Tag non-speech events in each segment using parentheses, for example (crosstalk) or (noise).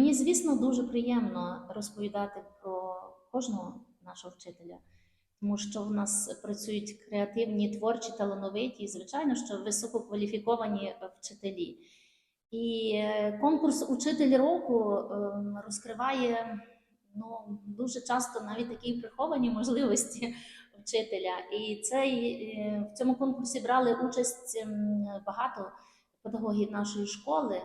Мені, звісно, дуже приємно розповідати про кожного нашого вчителя, тому що в нас працюють креативні, творчі, талановиті і, звичайно, що висококваліфіковані вчителі. І е, конкурс Учитель року ем, розкриває ну, дуже часто навіть такі приховані можливості вчителя. І цей, е, в цьому конкурсі брали участь ем, багато педагогів нашої школи.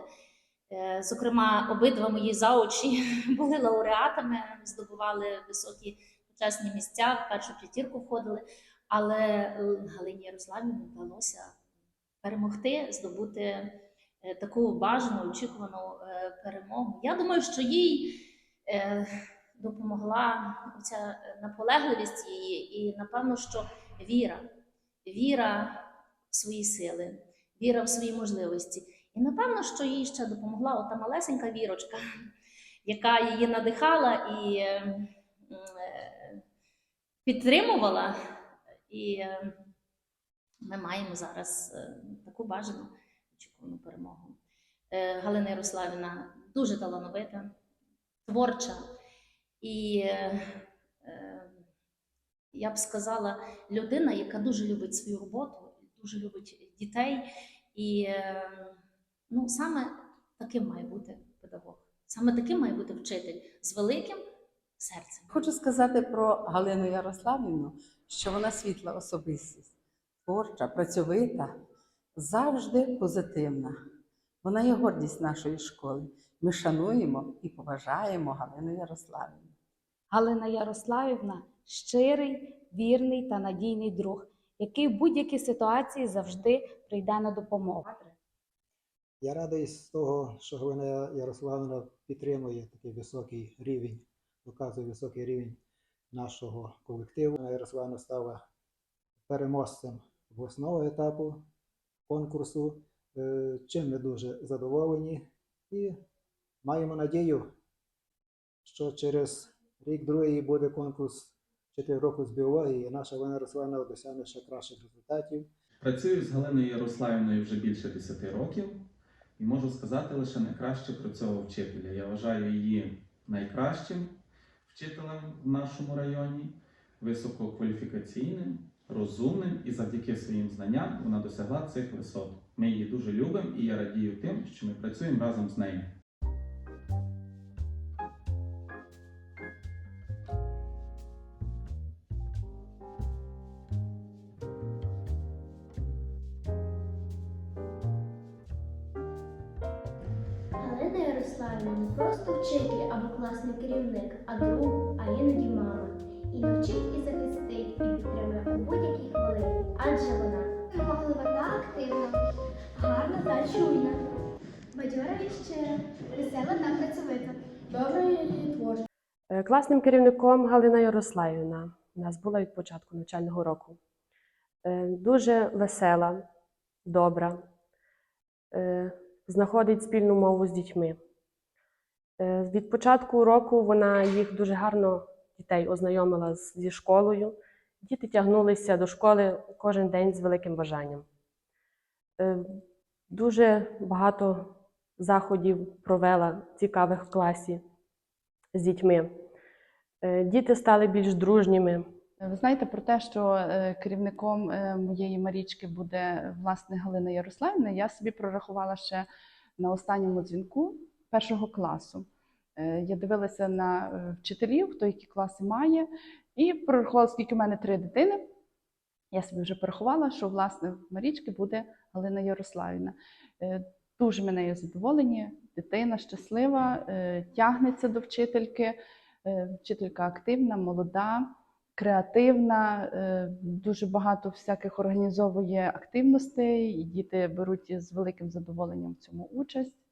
Е, Зокрема, обидва мої заочі (laughs) були лауреатами, здобували високі почесні місця, в першу п'ятірку входили. Але е, Галині Ярославівні вдалося перемогти, здобути е, таку бажану, очікувану перемогу. Я думаю, що їй допомогла ця наполегливість її, і напевно, що віра, віра в свої сили, віра в свої можливості. І напевно, що їй ще допомогла ота малесенька вірочка, яка її надихала і е, м, е, підтримувала. І е, ми маємо зараз е, таку бажану очікувану перемогу. Е, Галина Ярославівна дуже талановита, творча і е, е, я б сказала, людина, яка дуже любить свою роботу, дуже любить дітей. І ну, саме таким має бути педагог, саме таким має бути вчитель з великим серцем. Хочу сказати про Галину Ярославівну, що вона світла особистість, творча, працьовита, завжди позитивна. Вона є гордість нашої школи. Ми шануємо і поважаємо Галину Ярославівну. Галина Ярославівна щирий, вірний та надійний друг, який в будь-якій ситуації завжди прийде на допомогу. Я радий з того, що Галина Ярославівна підтримує такий високий рівень, показує високий рівень нашого колективу. Галина Ярославівна стала переможцем восьмого етапу конкурсу, е, чим ми дуже задоволені і маємо надію, що через рік другий буде конкурс 4 року з біології, і наша Галина Ярославівна досягне ще кращих результатів. Працюю з Галиною Ярославівною вже більше 10 років і можу сказати лише найкраще про цього вчителя. Я вважаю її найкращим вчителем в нашому районі, висококваліфікаційним, розумним і завдяки своїм знанням вона досягла цих висот. Ми її дуже любимо і я радію тим, що ми працюємо разом з нею. Галина не просто вчитель або класний керівник, а друг, а іноді мама. І навчить, і захистить, і підтримує у будь-якій хвилині. Адже вона вимоглива та активна, гарна та чуйна, бадьора і щира, весела та працьовита, добра і творча. Е, Класним керівником Галина Ярославівна у нас була від початку навчального року. Е, Дуже весела, добра, е, знаходить спільну мову з дітьми. Е, Від початку року вона їх дуже гарно дітей ознайомила зі школою. Діти тягнулися до школи кожен день з великим бажанням. Е, Дуже багато заходів провела цікавих в класі з дітьми. Е, Діти стали більш дружніми. Ви знаєте про те, що керівником моєї Марічки буде власне Галина Ярославівна. Я собі прорахувала ще на останньому дзвінку першого класу. Е, Я дивилася на е, вчителів, хто які класи має, і прорахувала, скільки в мене три дитини. Я собі вже порахувала, що власне в Марічки буде Галина Ярославівна. Е, Дуже ми нею задоволені. Дитина щаслива, тягнеться до вчительки. Вчителька активна, молода креативна, дуже багато всяких організовує активностей, і діти беруть з великим задоволенням в цьому участь.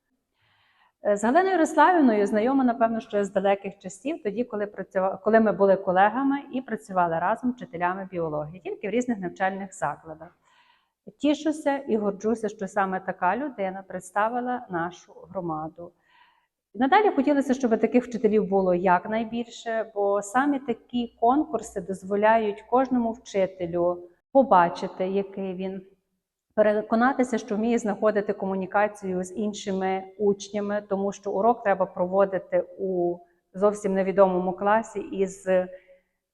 Е, З Галиною Ярославівною знайома, напевно, що з далеких часів, тоді, коли працювали, коли ми були колегами і працювали разом вчителями біології, тільки в різних навчальних закладах. Тішуся і горджуся, що саме така людина представила нашу громаду. Надалі хотілося, щоб таких вчителів було якнайбільше, бо саме такі конкурси дозволяють кожному вчителю побачити, який він, переконатися, що вміє знаходити комунікацію з іншими учнями, тому що урок треба проводити у зовсім невідомому класі із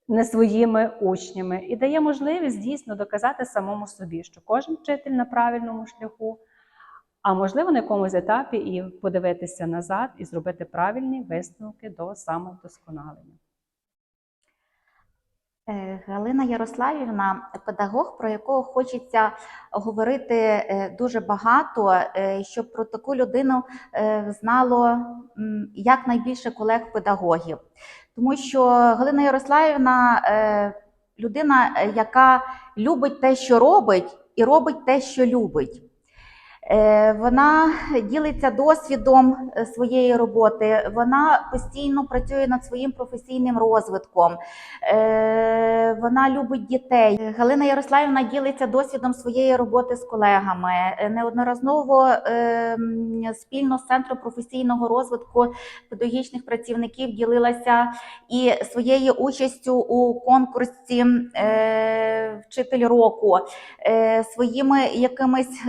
не своїми учнями, і дає можливість дійсно доказати самому собі, що кожен вчитель на правильному шляху, а можливо на якомусь етапі і подивитися назад і зробити правильні висновки до самовдосконалення. Е, Галина Ярославівна педагог, про якого хочеться говорити е, дуже багато, е, щоб про таку людину знало м, якнайбільше колег-педагогів. Тому що Галина Ярославівна людина, яка любить те, що робить, і робить те, що любить. Е, Вона ділиться досвідом е, своєї роботи, вона постійно працює над своїм професійним розвитком. Е, Вона любить дітей. Галина Ярославівна ділиться досвідом своєї роботи з колегами. Неодноразово спільно з центром професійного розвитку педагогічних працівників ділилася і своєю участю у конкурсі Вчитель року, своїми якимись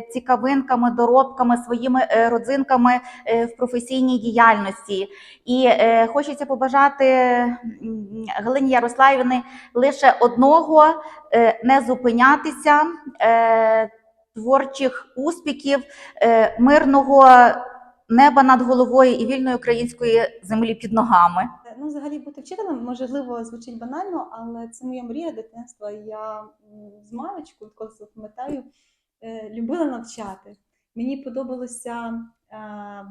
цікавинками, доробками, своїми е, родзинками е, в професійній діяльності. І е, хочеться побажати Галині Ярославівні лише одного не зупинятися, творчих успіхів, мирного неба над головою і вільної української землі під ногами. Ну, взагалі бути вчителем, можливо, звучить банально, але це моя мрія дитинства. Я з маличку, себе пам'ятаю, любила навчати. Мені подобалося е,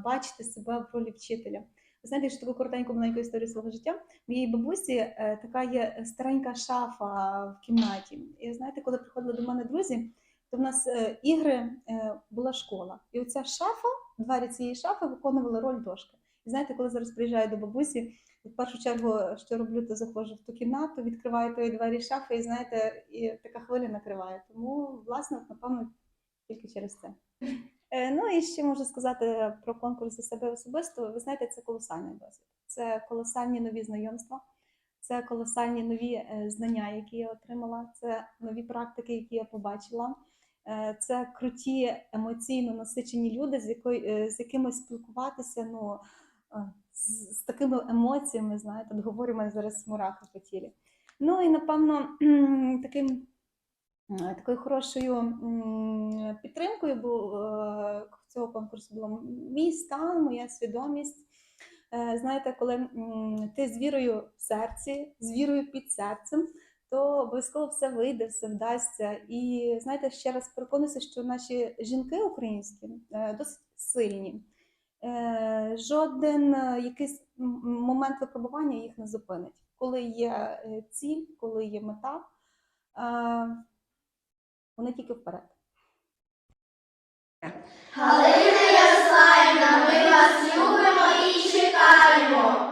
бачити себе в ролі вчителя. Ви знаєте, що таку коротеньку маленьку історію свого життя. Моїй бабусі е, така є старенька шафа в кімнаті. І знаєте, коли приходили до мене друзі, то в нас е, ігри е, була школа. І оця шафа, двері цієї шафи виконували роль дошки. І знаєте, коли зараз приїжджаю до бабусі, в першу чергу, що роблю, то заходжу в ту кімнату, відкриваю тої двері шафи, і знаєте, і така хвиля накриває. Тому, власне, напевно, тільки через це. Е, Ну і ще можу сказати про конкурс за себе особисто. Ви знаєте, це колосальний досвід. Це колосальні нові знайомства, це колосальні нові е, знання, які я отримала, це нові практики, які я побачила. Е, Це круті емоційно насичені люди, з якої е, з якими спілкуватися. Ну з, з такими емоціями, знаєте, от зараз мурахи по тілі. Ну і напевно (clears throat) таким такою хорошою підтримкою був е, цього конкурсу було мій стан, моя свідомість. Е, Знаєте, коли ти з вірою в серці, з вірою під серцем, то обов'язково все вийде, все вдасться. І знаєте, ще раз переконуюся, що наші жінки українські е, досить сильні. Е, Жоден е, якийсь момент випробування їх не зупинить. Коли є е, ціль, коли є мета, е, вони тільки вперед. Галина Яслайна, ми вас любимо і чекаємо.